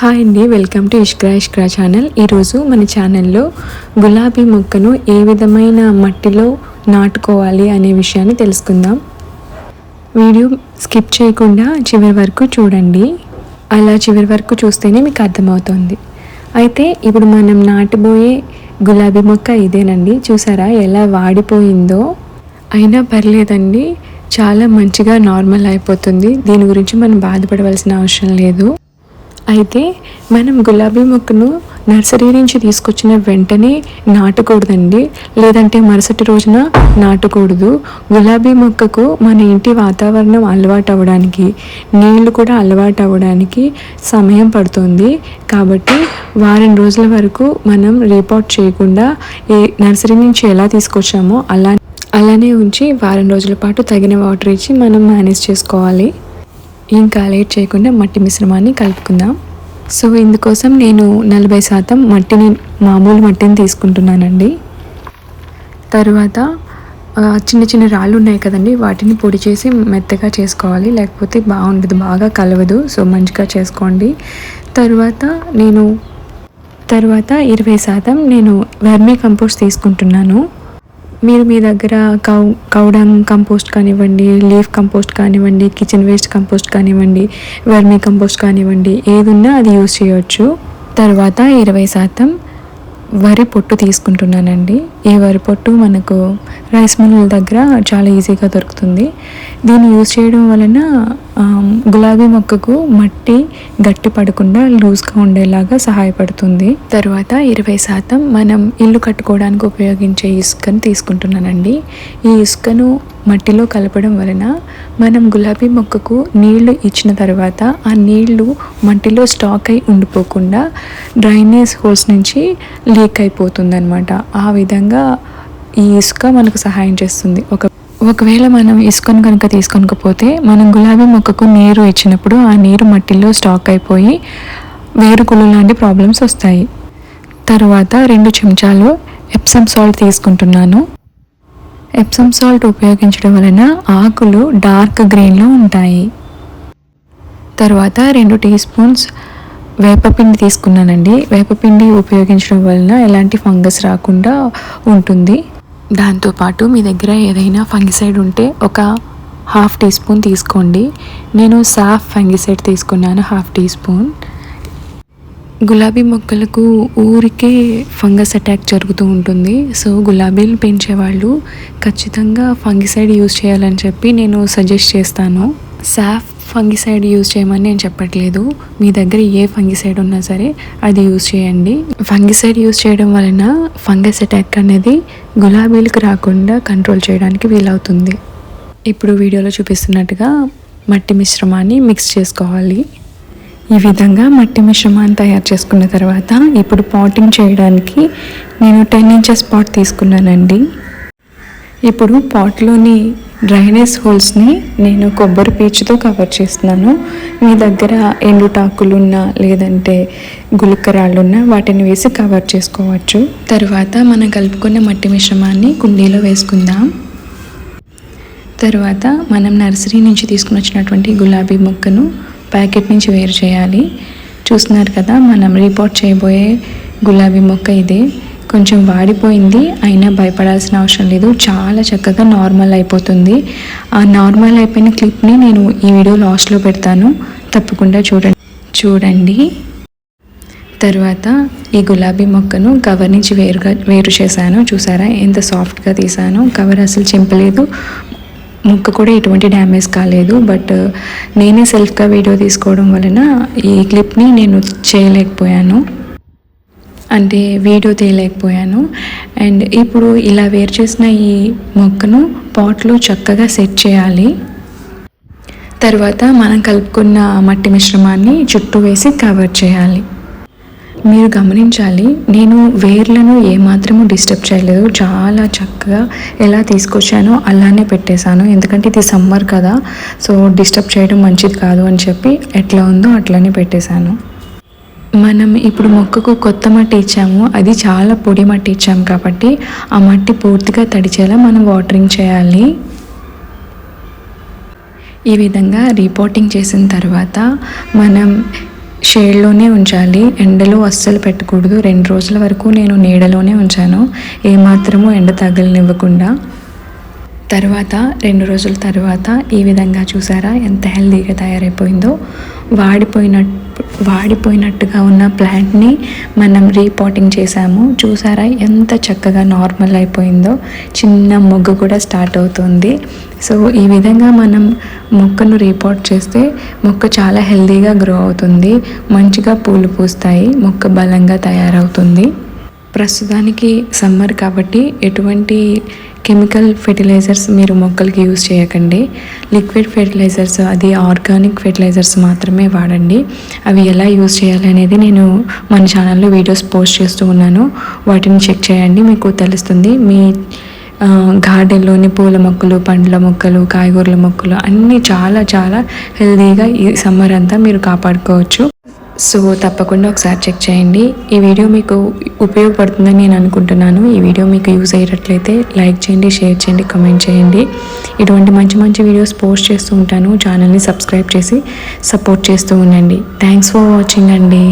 Hi అండి welcome to Ishkra Ishkra channel ఈరోజు మన ఛానల్లో గులాబీ మొక్కను ఏ విధమైన మట్టిలో నాటుకోవాలి అనే విషయాన్ని తెలుసుకుందాం. వీడియో స్కిప్ చేయకుండా చివరి వరకు చూడండి. అలా చివరి వరకు చూస్తేనే మీకు అర్థమవుతుంది. అయితే ఇప్పుడు మనం నాటబోయే గులాబీ మొక్క ఇదేనండి. చూసారా ఎలా వాడిపోయిందో? అయినా పర్లేదండి చాలా మంచిగా నార్మల్ అయిపోతుంది. దీని గురించి మనం బాధపడవలసిన అవసరం లేదు. అయితే మనం గులాబీ మొక్కను నర్సరీ నుంచి తీసుకొచ్చిన వెంటనే నాటకూడదండి. లేదంటే మరుసటి రోజున నాటకూడదు. గులాబీ మొక్కకు మన ఇంటి వాతావరణం అలవాటు అవ్వడానికి నీళ్ళు కూడా అలవాటు అవ్వడానికి సమయం పడుతుంది. కాబట్టి వారం రోజుల వరకు మనం రిపోర్ట్ చేయకుండా ఏ నర్సరీ నుంచి ఎలా తీసుకొచ్చామో అలా అలానే ఉంచి వారం రోజుల పాటు తగిన వాటర్ ఇచ్చి మనం మేనేజ్ చేసుకోవాలి. ఇంకా లేట్ చేయకుండా మట్టి మిశ్రమాన్ని కలుపుకుందాం. సో ఇందుకోసం నేను నలభై శాతం మట్టిని మామూలు మట్టిని తీసుకుంటున్నానండి. తర్వాత చిన్న చిన్న రాళ్ళు ఉన్నాయి కదండి వాటిని పొడి చేసి మెత్తగా చేసుకోవాలి. లేకపోతే బాగుండదు బాగా కలవదు సో మంచిగా చేసుకోండి. తర్వాత నేను తర్వాత ఇరవై శాతం నేను వెర్మీ కంపోస్ట్ తీసుకుంటున్నాను. మీరు మీ దగ్గర కౌ కౌడంగ్ కంపోస్ట్ కానివ్వండి లీఫ్ కంపోస్ట్ కానివ్వండి కిచెన్ వేస్ట్ కంపోస్ట్ కానివ్వండి వర్మీ కంపోస్ట్ కానివ్వండి ఏది ఉన్నా అది యూస్ చేయొచ్చు. తర్వాత ఇరవై శాతం వరి పొట్టు తీసుకుంటున్నానండి. ఈ వరి పొట్టు మనకు రైస్ మిల్లుల దగ్గర చాలా ఈజీగా దొరుకుతుంది. దీన్ని యూజ్ చేయడం వలన గులాబీ మొక్కకు మట్టి గట్టి పడకుండా లూజ్గా ఉండేలాగా సహాయపడుతుంది. తర్వాత ఇరవై శాతం మనం ఇల్లు కట్టుకోవడానికి ఉపయోగించే ఇసుకను తీసుకుంటున్నానండి. ఈ ఇసుకను మట్టిలో కలపడం వలన మనం గులాబీ మొక్కకు నీళ్ళు ఇచ్చిన తర్వాత ఆ నీళ్ళు మట్టిలో స్టాక్ అయి ఉండిపోకుండా డ్రైనేజ్ హోల్స్ నుంచి లీక్ అయిపోతుంది అనమాట ఆ విధంగా ఈ ఇసుక మనకు సహాయం చేస్తుంది. ఒక ఒకవేళ మనం ఇసుకను కనుక తీసుకొనకపోతే మనం గులాబీ మొక్కకు నీరు ఇచ్చినప్పుడు ఆ నీరు మట్టిలో స్టాక్ అయిపోయి వేరుకులు లాంటి ప్రాబ్లమ్స్ వస్తాయి. తర్వాత రెండు చెంచాలు ఎప్సమ్ సాల్ట్ తీసుకుంటున్నాను. ఎప్సమ్ సాల్ట్ ఉపయోగించడం వలన ఆకులు డార్క్ గ్రీన్లో ఉంటాయి. తర్వాత రెండు టీ స్పూన్స్ వేపపిండి తీసుకున్నానండి. వేపపిండి ఉపయోగించడం వలన ఎలాంటి ఫంగస్ రాకుండా ఉంటుంది. దాంతోపాటు మీ దగ్గర ఏదైనా ఫంగిసైడ్ ఉంటే ఒక హాఫ్ టీ స్పూన్ తీసుకోండి. నేను సాఫ్ ఫంగిసైడ్ తీసుకున్నాను హాఫ్ టీ స్పూన్. గులాబీ మొక్కలకు ఊరికే ఫంగస్ అటాక్ జరుగుతూ ఉంటుంది. సో గులాబీలు పెంచేవాళ్ళు ఖచ్చితంగా ఫంగిసైడ్ యూజ్ చేయాలని చెప్పి నేను సజెస్ట్ చేస్తాను. సాఫ్ ఫంగిసైడ్ యూజ్ చేయమని నేను చెప్పట్లేదు. మీ దగ్గర ఏ ఫంగిసైడ్ ఉన్నా సరే అది యూజ్ చేయండి. ఫంగిసైడ్ యూజ్ చేయడం వలన ఫంగస్ అటాక్ అనేది గులాబీలకు రాకుండా కంట్రోల్ చేయడానికి వీలవుతుంది. ఇప్పుడు వీడియోలో చూపిస్తున్నట్టుగా మట్టి మిశ్రమాన్ని మిక్స్ చేసుకోవాలి. ఈ విధంగా మట్టి మిశ్రమాన్ని తయారు చేసుకున్న తర్వాత ఇప్పుడు పాటింగ్ చేయడానికి నేను టెన్ ఇంచెస్ పాట్ తీసుకున్నానండి. ఇప్పుడు పాట్లోని డ్రైనేజ్ హోల్స్ని నేను కొబ్బరి పీచుతో కవర్ చేస్తున్నాను. మీ దగ్గర ఎండుటాకులున్నా లేదంటే గులకరాళ్ళున్నా వాటిని వేసి కవర్ చేసుకోవచ్చు. తర్వాత మనం కలుపుకున్న మట్టి మిశ్రమాన్ని కుండీలో వేసుకుందాం. తర్వాత మనం నర్సరీ నుంచి తీసుకుని వచ్చినటువంటి గులాబీ మొక్కను ప్యాకెట్ నుంచి వేరు చేయాలి. చూస్తున్నారు కదా మనం రిపోర్ట్ చేయబోయే గులాబీ మొక్క ఇదే. కొంచెం వాడిపోయింది అయినా భయపడాల్సిన అవసరం లేదు. చాలా చక్కగా నార్మల్ అయిపోతుంది. ఆ నార్మల్ అయిపోయిన క్లిప్ని నేను ఈ వీడియో లాస్ట్లో పెడతాను. తప్పకుండా చూడండి. చూడండి. తర్వాత ఈ గులాబీ మొక్కను కవర్ నుంచి వేరుగా వేరు చేశాను. చూసారా? ఎంత సాఫ్ట్గా తీసాను కవర్ అసలు చింపలేదు. మొక్క కూడా ఎటువంటి డ్యామేజ్ కాలేదు. బట్ నేనే సెల్ఫ్గా వీడియో తీసుకోవడం వలన ఈ క్లిప్ని నేను చేయలేకపోయాను. అంటే వీడియో తీయలేకపోయాను. అండ్ ఇప్పుడు ఇలా వేరు చేసిన ఈ మొక్కను పాట్లో చక్కగా సెట్ చేయాలి. తర్వాత మనం కలుపుకున్న మట్టి మిశ్రమాన్ని చుట్టూ వేసి కవర్ చేయాలి. మీరు గమనించాలి నేను వేర్లను ఏమాత్రము డిస్టర్బ్ చేయలేదు. చాలా చక్కగా ఎలా తీసుకొచ్చానో అలానే పెట్టేశాను. ఎందుకంటే ఇది సమ్మర్ కదా సో డిస్టర్బ్ చేయడం మంచిది కాదు అని చెప్పి ఎట్లా ఉందో అట్లనే పెట్టేశాను. మనం ఇప్పుడు మొక్కకు కొత్త మట్టి ఇచ్చాము అది చాలా పొడి మట్టి ఇచ్చాము కాబట్టి ఆ మట్టి పూర్తిగా తడిచేలా మనం వాటరింగ్ చేయాలి. ఈ విధంగా రిపోర్టింగ్ చేసిన తర్వాత మనం షేడ్లోనే ఉంచాలి. ఎండలో అస్సలు పెట్టకూడదు. రెండు రోజుల వరకు నేను నీడలోనే ఉంచాను. ఏమాత్రము ఎండ తగలనివ్వకుండా. తర్వాత రెండు రోజుల తర్వాత ఈ విధంగా చూసారా? ఎంత హెల్దీగా తయారైపోయిందో. వాడిపోయినట్టు వాడిపోయినట్టుగా ఉన్న ప్లాంట్ని మనం రీపాటింగ్ చేసాము చూసారా ఎంత చక్కగా నార్మల్ అయిపోయిందో. చిన్న మొగ్గు కూడా స్టార్ట్ అవుతుంది. సో ఈ విధంగా మనం మొక్కను రీపాట్ చేస్తే మొక్క చాలా హెల్దీగా గ్రో అవుతుంది. మంచిగా పూలు పూస్తాయి. మొక్క బలంగా తయారవుతుంది. ప్రస్తుతానికి సమ్మర్ కాబట్టి ఎటువంటి కెమికల్ ఫెర్టిలైజర్స్ మీరు మొక్కలకి యూజ్ చేయకండి. లిక్విడ్ ఫెర్టిలైజర్స్ అది ఆర్గానిక్ ఫెర్టిలైజర్స్ మాత్రమే వాడండి. అవి ఎలా యూజ్ చేయాలి అనేది నేను మన ఛానల్లో వీడియోస్ పోస్ట్ చేస్తూ ఉన్నాను. వాటిని చెక్ చేయండి మీకు తెలుస్తుంది. మీ గార్డెన్లోని పూల మొక్కలు పండ్ల మొక్కలు కాయగూరల మొక్కలు అన్నీ చాలా చాలా హెల్తీగా ఈ సమ్మర్ అంతా మీరు కాపాడుకోవచ్చు. సో తప్పకుండా ఒకసారి చెక్ చేయండి. ఈ వీడియో మీకు ఉపయోగపడుతుందని నేను అనుకుంటున్నాను. ఈ వీడియో మీకు యూజ్ అయ్యేటట్లయితే లైక్ చేయండి షేర్ చేయండి కమెంట్ చేయండి. ఇటువంటి మంచి మంచి వీడియోస్ పోస్ట్ చేస్తూ ఉంటాను. ఛానల్ని సబ్స్క్రైబ్ చేసి సపోర్ట్ చేస్తూ ఉండండి. థ్యాంక్స్ ఫర్ వాచింగ్ అండి.